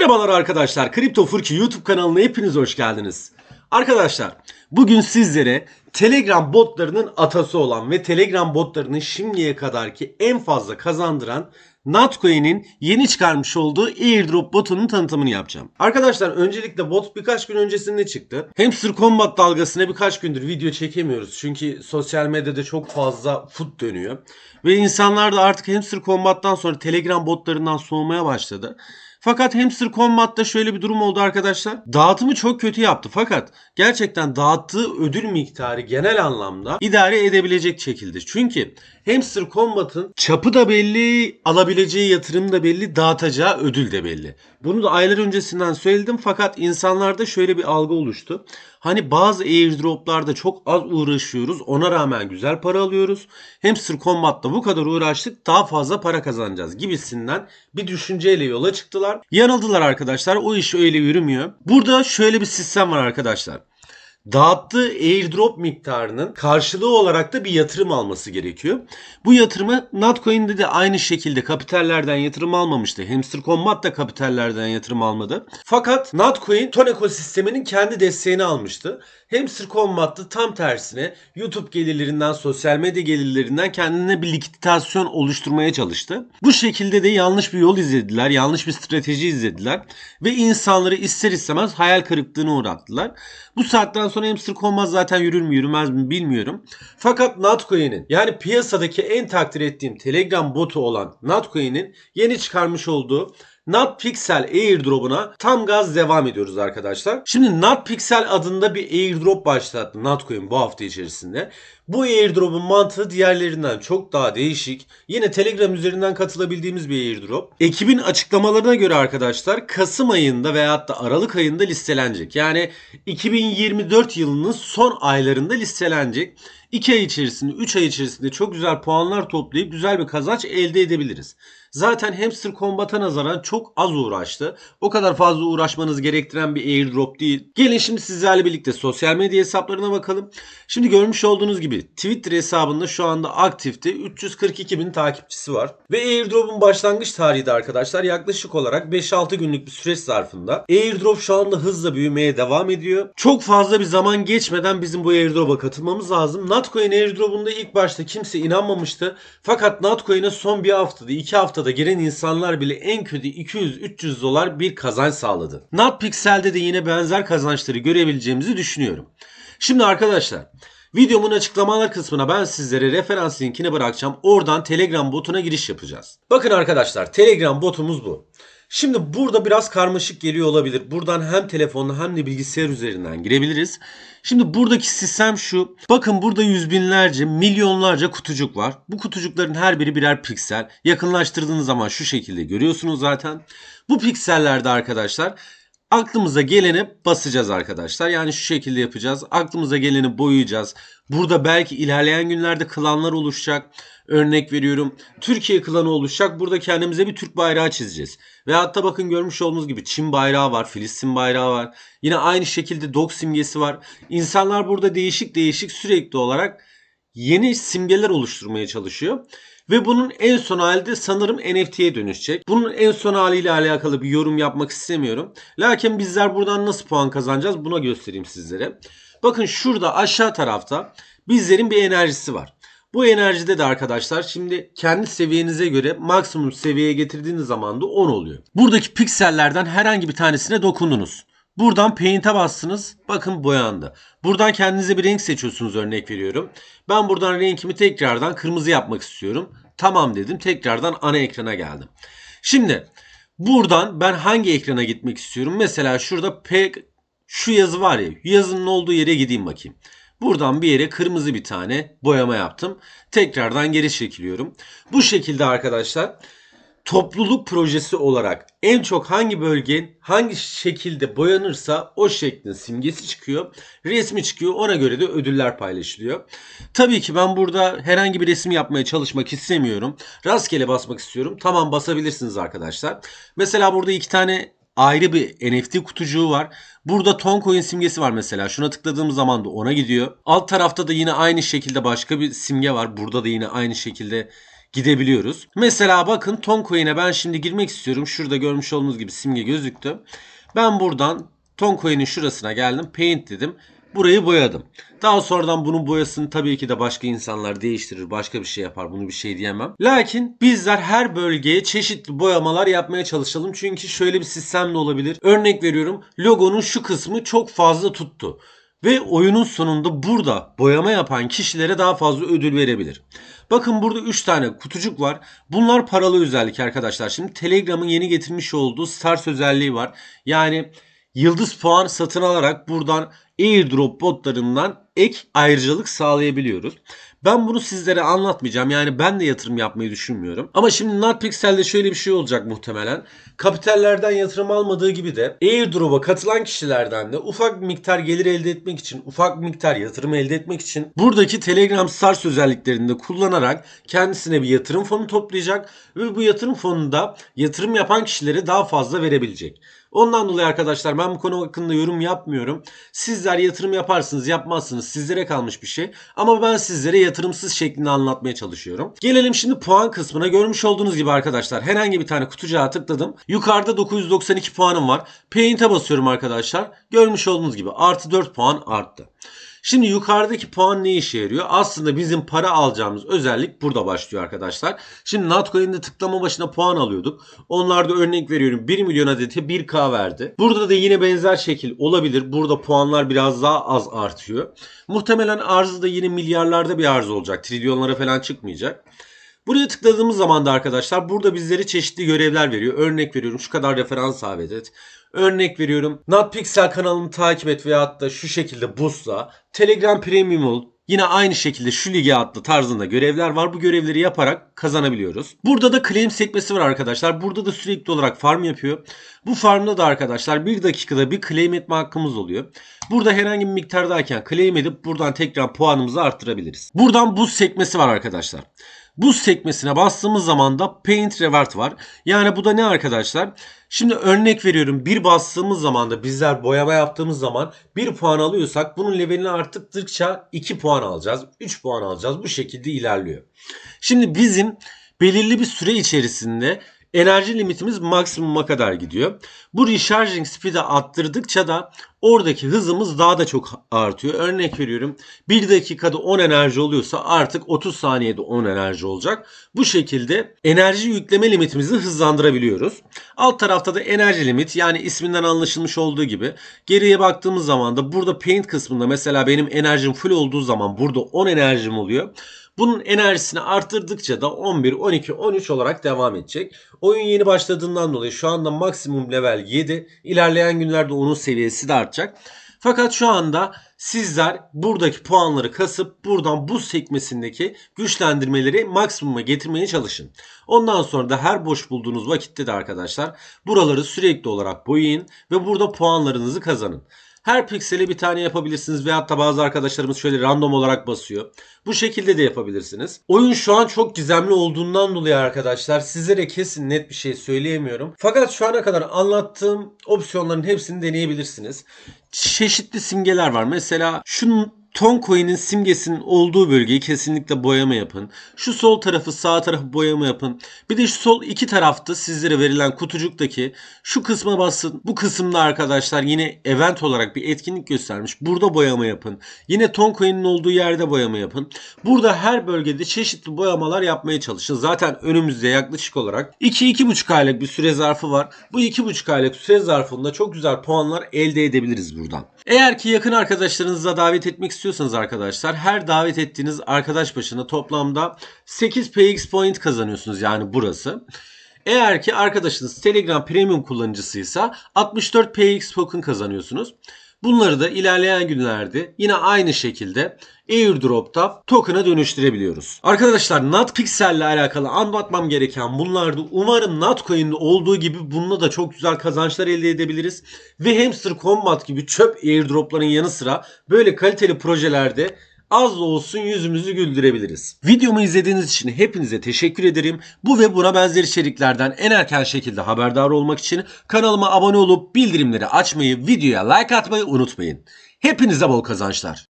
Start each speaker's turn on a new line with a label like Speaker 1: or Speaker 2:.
Speaker 1: Merhabalar arkadaşlar. Kripto Furki YouTube kanalına hepiniz hoş geldiniz. Arkadaşlar bugün sizlere Telegram botlarının atası olan ve Telegram botlarının şimdiye kadarki en fazla kazandıran Notcoin'in yeni çıkarmış olduğu airdrop botunun tanıtımını yapacağım. Arkadaşlar öncelikle bot birkaç gün öncesinde çıktı. Hamster Combat dalgasına birkaç gündür video çekemiyoruz. Çünkü sosyal medyada çok fazla foot dönüyor. Ve insanlar da artık Hamster Combat'tan sonra Telegram botlarından soğumaya başladı. Fakat Hamster Combat'ta şöyle bir durum oldu arkadaşlar. Dağıtımı çok kötü yaptı fakat gerçekten dağıttığı ödül miktarı genel anlamda idare edebilecek şekilde. Çünkü Hamster Combat'ın çapı da belli, alabileceği yatırım da belli, dağıtacağı ödül de belli. Bunu da aylar öncesinden söyledim fakat insanlarda şöyle bir algı oluştu. Hani bazı airdroplarda çok az uğraşıyoruz. Ona rağmen güzel para alıyoruz. Hamster Combat'ta bu kadar uğraştık daha fazla para kazanacağız gibisinden bir düşünceyle yola çıktılar. Yanıldılar arkadaşlar. O iş öyle yürümüyor. Burada şöyle bir sistem var arkadaşlar dağıttığı airdrop miktarının karşılığı olarak da bir yatırım alması gerekiyor. Bu yatırımı Notcoin'de de aynı şekilde kapitallerden yatırım almamıştı. Hamster Combat da kapitallerden yatırım almadı. Fakat Notcoin ton ekosisteminin kendi desteğini almıştı. Hamster Combat'ta tam tersine YouTube gelirlerinden, sosyal medya gelirlerinden kendine bir likiditasyon oluşturmaya çalıştı. Bu şekilde de yanlış bir yol izlediler, yanlış bir strateji izlediler ve insanları ister istemez hayal kırıklığına uğrattılar. Bu saatten sonra Hamster Combat zaten yürür mü yürümez mi bilmiyorum. Fakat Notcoin'in yani piyasadaki en takdir ettiğim Telegram botu olan Notcoin'in yeni çıkarmış olduğu NotPixel airdrop'una tam gaz devam ediyoruz arkadaşlar. Şimdi NotPixel adında bir airdrop başlattı Notcoin bu hafta içerisinde. Bu airdrop'un mantığı diğerlerinden çok daha değişik. Yine Telegram üzerinden katılabildiğimiz bir airdrop. Ekibin açıklamalarına göre arkadaşlar Kasım ayında veyahut da Aralık ayında listelenecek. Yani 2024 yılının son aylarında listelenecek. 2 ay içerisinde, 3 ay içerisinde çok güzel puanlar toplayıp güzel bir kazanç elde edebiliriz. Zaten Hamster Combat'a nazaran çok az uğraştı. O kadar fazla uğraşmanız gerektiren bir airdrop değil. Gelin şimdi sizlerle birlikte sosyal medya hesaplarına bakalım. Şimdi görmüş olduğunuz gibi Twitter hesabında şu anda aktifte 342 bin takipçisi var. Ve airdrop'un başlangıç tarihi de arkadaşlar yaklaşık olarak 5-6 günlük bir süreç zarfında. Airdrop şu anda hızla büyümeye devam ediyor. Çok fazla bir zaman geçmeden bizim bu airdrop'a katılmamız lazım. Notcoin airdrop'unda ilk başta kimse inanmamıştı. Fakat Notcoin'e son bir haftada, 2 haftada giren insanlar bile en kötü 200-300 dolar bir kazanç sağladı. Notpixel'de de yine benzer kazançları görebileceğimizi düşünüyorum. Şimdi arkadaşlar Videomun açıklamalar kısmına ben sizlere referans linkini bırakacağım. Oradan Telegram botuna giriş yapacağız. Bakın arkadaşlar Telegram botumuz bu. Şimdi burada biraz karmaşık geliyor olabilir. Buradan hem telefonla hem de bilgisayar üzerinden girebiliriz. Şimdi buradaki sistem şu. Bakın burada yüz binlerce, milyonlarca kutucuk var. Bu kutucukların her biri birer piksel. Yakınlaştırdığınız zaman şu şekilde görüyorsunuz zaten. Bu piksellerde arkadaşlar aklımıza geleni basacağız arkadaşlar. Yani şu şekilde yapacağız. Aklımıza geleni boyayacağız. Burada belki ilerleyen günlerde klanlar oluşacak. Örnek veriyorum. Türkiye klanı oluşacak. Burada kendimize bir Türk bayrağı çizeceğiz. Ve hatta bakın görmüş olduğunuz gibi Çin bayrağı var. Filistin bayrağı var. Yine aynı şekilde dog simgesi var. İnsanlar burada değişik değişik sürekli olarak yeni simgeler oluşturmaya çalışıyor. Ve bunun en son hali de sanırım NFT'ye dönüşecek. Bunun en son haliyle alakalı bir yorum yapmak istemiyorum. Lakin bizler buradan nasıl puan kazanacağız buna göstereyim sizlere. Bakın şurada aşağı tarafta bizlerin bir enerjisi var. Bu enerjide de arkadaşlar şimdi kendi seviyenize göre maksimum seviyeye getirdiğiniz zaman da 10 oluyor. Buradaki piksellerden herhangi bir tanesine dokundunuz. Buradan Paint'e bastınız. Bakın boyandı. Buradan kendinize bir renk seçiyorsunuz örnek veriyorum. Ben buradan renkimi tekrardan kırmızı yapmak istiyorum. Tamam dedim. Tekrardan ana ekrana geldim. Şimdi buradan ben hangi ekrana gitmek istiyorum? Mesela şurada P şu yazı var ya. Yazının olduğu yere gideyim bakayım. Buradan bir yere kırmızı bir tane boyama yaptım. Tekrardan geri çekiliyorum. Bu şekilde arkadaşlar topluluk projesi olarak en çok hangi bölge hangi şekilde boyanırsa o şeklin simgesi çıkıyor. Resmi çıkıyor. Ona göre de ödüller paylaşılıyor. Tabii ki ben burada herhangi bir resim yapmaya çalışmak istemiyorum. Rastgele basmak istiyorum. Tamam basabilirsiniz arkadaşlar. Mesela burada iki tane ayrı bir NFT kutucuğu var. Burada Toncoin simgesi var mesela. Şuna tıkladığım zaman da ona gidiyor. Alt tarafta da yine aynı şekilde başka bir simge var. Burada da yine aynı şekilde gidebiliyoruz. Mesela bakın Toncoin'e ben şimdi girmek istiyorum. Şurada görmüş olduğunuz gibi simge gözüktü. Ben buradan Toncoin'in şurasına geldim. Paint dedim. Burayı boyadım. Daha sonradan bunun boyasını tabii ki de başka insanlar değiştirir, başka bir şey yapar. Bunu bir şey diyemem. Lakin bizler her bölgeye çeşitli boyamalar yapmaya çalışalım. Çünkü şöyle bir sistem de olabilir. Örnek veriyorum. Logonun şu kısmı çok fazla tuttu. Ve oyunun sonunda burada boyama yapan kişilere daha fazla ödül verebilir. Bakın burada 3 tane kutucuk var. Bunlar paralı özellik arkadaşlar. Şimdi Telegram'ın yeni getirmiş olduğu Stars özelliği var. Yani yıldız puan satın alarak buradan airdrop botlarından ek ayrıcalık sağlayabiliyoruz. Ben bunu sizlere anlatmayacağım. Yani ben de yatırım yapmayı düşünmüyorum. Ama şimdi NotPixel'de şöyle bir şey olacak muhtemelen. Kapitallerden yatırım almadığı gibi de airdrop'a katılan kişilerden de ufak bir miktar gelir elde etmek için, ufak bir miktar yatırım elde etmek için buradaki Telegram Stars özelliklerini de kullanarak kendisine bir yatırım fonu toplayacak ve bu yatırım fonunda yatırım yapan kişilere daha fazla verebilecek. Ondan dolayı arkadaşlar ben bu konu hakkında yorum yapmıyorum. Sizler yatırım yaparsınız yapmazsınız sizlere kalmış bir şey. Ama ben sizlere yatırımsız şeklinde anlatmaya çalışıyorum. Gelelim şimdi puan kısmına. Görmüş olduğunuz gibi arkadaşlar herhangi bir tane kutucuğa tıkladım. Yukarıda 992 puanım var. Paint'e basıyorum arkadaşlar. Görmüş olduğunuz gibi artı 4 puan arttı. Şimdi yukarıdaki puan ne işe yarıyor? Aslında bizim para alacağımız özellik burada başlıyor arkadaşlar. Şimdi Notcoin'de tıklama başına puan alıyorduk. Onlarda örnek veriyorum 1 milyon adete 1K verdi. Burada da yine benzer şekil olabilir. Burada puanlar biraz daha az artıyor. Muhtemelen arzı da yine milyarlarda bir arz olacak. Trilyonlara falan çıkmayacak. Buraya tıkladığımız zaman da arkadaşlar burada bizlere çeşitli görevler veriyor. Örnek veriyorum şu kadar referans et. Örnek veriyorum NotPixel kanalını takip et veyahut da şu şekilde boostla. Telegram Premium ol. Yine aynı şekilde şu lige atlı tarzında görevler var. Bu görevleri yaparak kazanabiliyoruz. Burada da claim sekmesi var arkadaşlar. Burada da sürekli olarak farm yapıyor. Bu farmda da arkadaşlar bir dakikada bir claim etme hakkımız oluyor. Burada herhangi bir miktardayken claim edip buradan tekrar puanımızı arttırabiliriz. Buradan buz sekmesi var arkadaşlar. Buz sekmesine bastığımız zaman da Paint Reward var. Yani bu da ne arkadaşlar? Şimdi örnek veriyorum bir bastığımız zaman da bizler boyama yaptığımız zaman 1 puan alıyorsak bunun levelini arttıkça 2 puan alacağız. 3 puan alacağız. Bu şekilde ilerliyor. Şimdi bizim belirli bir süre içerisinde enerji limitimiz maksimuma kadar gidiyor. Bu recharging speed'i arttırdıkça da oradaki hızımız daha da çok artıyor. Örnek veriyorum 1 dakikada 10 enerji oluyorsa artık 30 saniyede 10 enerji olacak. Bu şekilde enerji yükleme limitimizi hızlandırabiliyoruz. Alt tarafta da enerji limit yani isminden anlaşılmış olduğu gibi geriye baktığımız zaman da burada paint kısmında mesela benim enerjim full olduğu zaman burada 10 enerjim oluyor. Bunun enerjisini arttırdıkça da 11, 12, 13 olarak devam edecek. Oyun yeni başladığından dolayı şu anda maksimum level 7. İlerleyen günlerde onun seviyesi de artacak. Fakat şu anda sizler buradaki puanları kasıp buradan buz sekmesindeki güçlendirmeleri maksimuma getirmeye çalışın. Ondan sonra da her boş bulduğunuz vakitte de arkadaşlar buraları sürekli olarak boyayın ve burada puanlarınızı kazanın. Her pikseli bir tane yapabilirsiniz veyahut da bazı arkadaşlarımız şöyle random olarak basıyor. Bu şekilde de yapabilirsiniz. Oyun şu an çok gizemli olduğundan dolayı arkadaşlar sizlere kesin net bir şey söyleyemiyorum. Fakat şu ana kadar anlattığım opsiyonların hepsini deneyebilirsiniz. Çeşitli simgeler var. Mesela şunun Toncoin'in simgesinin olduğu bölgeyi kesinlikle boyama yapın. Şu sol tarafı sağ tarafı boyama yapın. Bir de şu sol iki tarafta sizlere verilen kutucuktaki şu kısma basın. Bu kısımda arkadaşlar yine event olarak bir etkinlik göstermiş. Burada boyama yapın. Yine Toncoin'in olduğu yerde boyama yapın. Burada her bölgede çeşitli boyamalar yapmaya çalışın. Zaten önümüzde yaklaşık olarak 2-2,5 aylık bir süre zarfı var. Bu 2,5 aylık süre zarfında çok güzel puanlar elde edebiliriz buradan. Eğer ki yakın arkadaşlarınızla davet etmek istiyorsanız arkadaşlar her davet ettiğiniz arkadaş başına toplamda 8 PX point kazanıyorsunuz yani burası. Eğer ki arkadaşınız Telegram Premium kullanıcısıysa 64 PX token kazanıyorsunuz. Bunları da ilerleyen günlerde yine aynı şekilde airdrop'ta token'a dönüştürebiliyoruz. Arkadaşlar NotPixel ile alakalı anlatmam gereken bunlardı. Umarım Notcoin'de olduğu gibi bununla da çok güzel kazançlar elde edebiliriz. Ve Hamster Combat gibi çöp airdropların yanı sıra böyle kaliteli projelerde az da olsun yüzümüzü güldürebiliriz. Videomu izlediğiniz için hepinize teşekkür ederim. Bu ve buna benzer içeriklerden en erken şekilde haberdar olmak için kanalıma abone olup bildirimleri açmayı, videoya like atmayı unutmayın. Hepinize bol kazançlar.